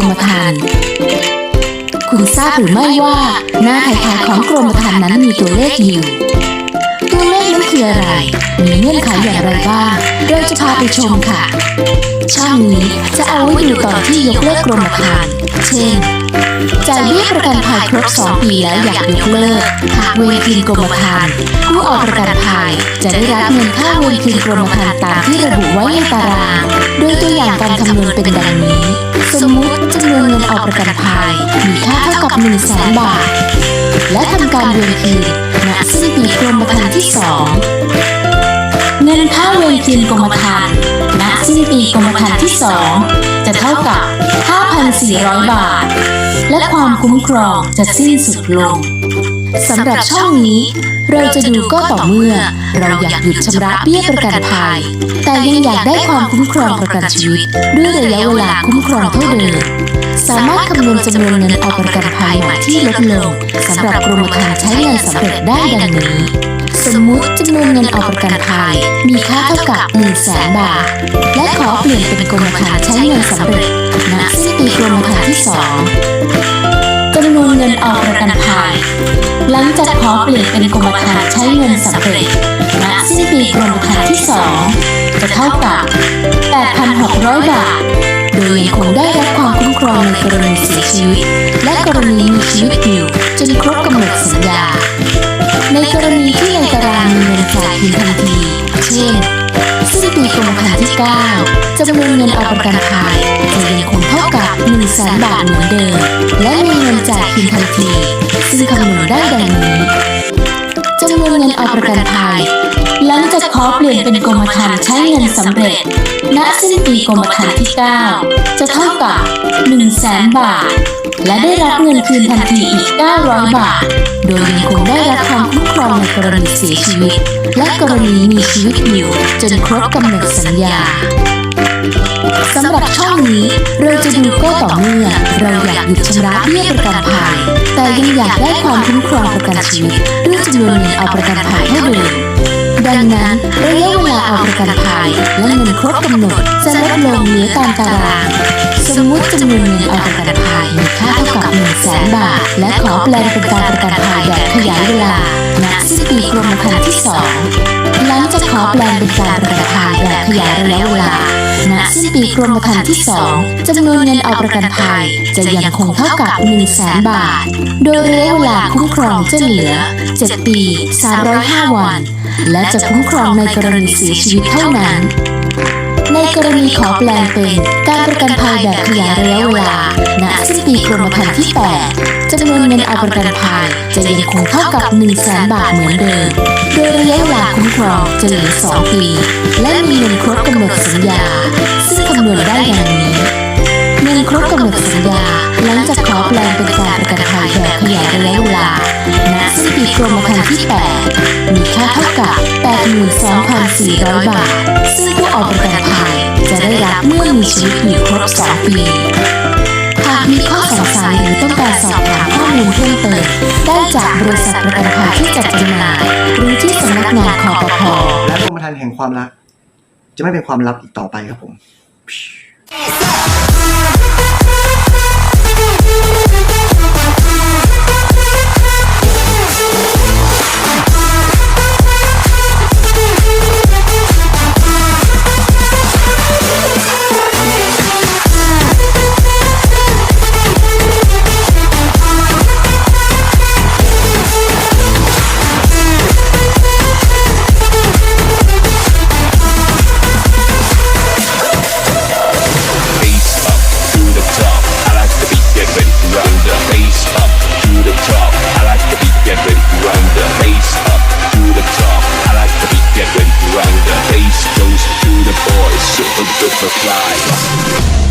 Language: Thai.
รมธรรม์คุณทราบหรือไม่ว่าหน้าขายๆของกรมธรรม์นั้นมีตัวเลขอยู่ ตัวเลขนั้นคืออะไร มีเงื่อนไขอย่างไรบ้างเราจะพาไปชมค่ะ ช่องนี้จะเอาไว้ดูตอนที่ยกเลิกกรมธรรม์เช่น จ่ายเบี้ยประกันภัยครบ 2 ปีแล้วอยากยกเลิกหากเวรคืนกรมธรรม์ผู้ออกประกันภัยจะได้รับเงินค่าเวรคืนกรมธรรม์ตามที่ระบุไว้ในตาราง โดยตัวอย่างการคำนวณเป็นดังนี้ สมมุติจำนวนเงินออกประกันภัยมีค่าเท่ากับ1 0 0 0 0แสนบาท และทำการเวรคืนณสิ้นปีกรมธรรม์ที่ 2 เงินค่าเวรคืนกรมธรรม์ณสิ้นปีกรมธรรม์ที่ 2 จะเท่ากับ 5,400 บาท และความคุ้มครองจะสิ้นสุดลงสำหรับช่องนี้ เราจะดูก็ต่อเมื่อ เราอยากหยุดชำระเบี้ยประกันภัย แต่ยังอยากได้ความคุ้มครองประกันชีวิต ด้วยระยะเวลาคุ้มครองเท่าเดิมสามารถคำนวณจำนวนเงินออกประกันภัยใหม่ที่ลดลงสำหรับกรมธรรม์ใช้งานสำเร็จได้ดังนี้ สมมุติจำนวนเงินออกประกันภัยมีค่าเท่ากับ1 0 0 0 0แสนบาท และขอเปลี่ยนเป็นกรมธรรม์ใช้เงินสำเร็จ กรมธรรม์ที่2จำนวนเงินออกประกันภัยหลังจากขอเปลี่ยนเป็นกรมธรรม์ใช้เงินสำเร็จณสิ้นปีกรมธรรม์ที่2จะเท่ากับ 8,600 บาท โดยยังคงได้รับความคุ้มครองในกรณีเสียชีวิต และกรณีมีชีวิตอยู่จนครบกำหนดสัญญา ในกรณีที่ในตารางมีเงินจ่ายเพียงทันที เช่น สิ้นปีกรมธรรม์ที่ 9 จำนวนเงินออกประกันภัยจะยังคงเท่ากับ1 0 0 0 0แสนบาทเหมือนเดิม และมีเงินจ่ายเพียงทันที ซึ่งคำนวณได้ดังนี้จำนวนเงินออกประกันภัยหลังจากขอเปลี่ยนเป็นกรมธรรม์ใช้เงินสำเร็จ ณ สิ้นปีกรมธรรม์ที่ 9 จะเท่ากับ1 0 0 0 0แสนบาท และได้รับเงินคืนทันทีอีก 900 บาท โดยยังคงได้รับความคุ้มครองในกรณีเสียชีวิต และกรณีมีชีวิตอยู่จนครบกำหนดสัญญา สำหรับช่องนี้ เราจะดูก็ต่อเมื่อ เราอยากหยุดชำระเบี้ยประกันภัย แต่ยังอยากได้ความคุ้มครองประกันชีวิตด้วยจำนวนเงินเอาประกันภัยเท่าเดิมดังนั้นระยะเวลาเอาประกันภัยและเงินครบกำหนดจะลดลงเหลือตามตารางสมมติจำนวนเงินเอาประกันภัยมีค่าเท่ากับ1 0 0 0 0แสนบาท และขอแปลงเป็นการประกันภัยแบบขยายเวลาณสิ้นปีกรมธรรม์ที่2หลังจากขอแปลงเป็นการประกันภัยแบบขยายระยะเวลา ณสิ้นปีกรมธรรม์ที่ 2จำนวนเงินเอาประกันภัย จะยังคงเท่ากับ 1 0 0 0 0แสนบาท โดยระยะเวลาคุ้มครองจะเหลือ 7 ปี 305 วัน และจะคุ้มครองในกรณีเสียชีวิตเท่านั้น ในกรณีขอแปลงเป็นการประกันภัยแบบขยายระยะเวลา ณ สิ้นปีกรมธรรม์ที่ 8จำนวนเงินเอาประกันภัยจะยังคงเท่ากับ 1 0 0 0 0แสนบาทเหมือนเดิม โดยระยะเวลาคุ้มครองจะเหลือ 2 ปี และมีเงินครบกำหนดสัญญา ซึ่งคำนวณได้ดังนี้เงินครบกำหนดสัญญาหลังจากขอแปลงเป็นการประกันภัยแบบขยายระยะเวลา ณ สิ้นปีกรมธรรม์ที่ 8 มีค่าเท่ากับ 82,400 บาท ซึ่งผู้ออกประกันภัยจะได้รับเมื่อมีชีวิตอยู่ครบ 2 ปี หากมีข้อสงสัยหรือต้องการสอบถามข้อมูลเพิ่มเติมได้จากบริษัทประกันภัยที่จัดจำหน่ายหรือที่สำนักงานคอปพและกรมธรรม์แห่งความรัก จะไม่เป็นความลับอีกต่อไปครับผม butterflies.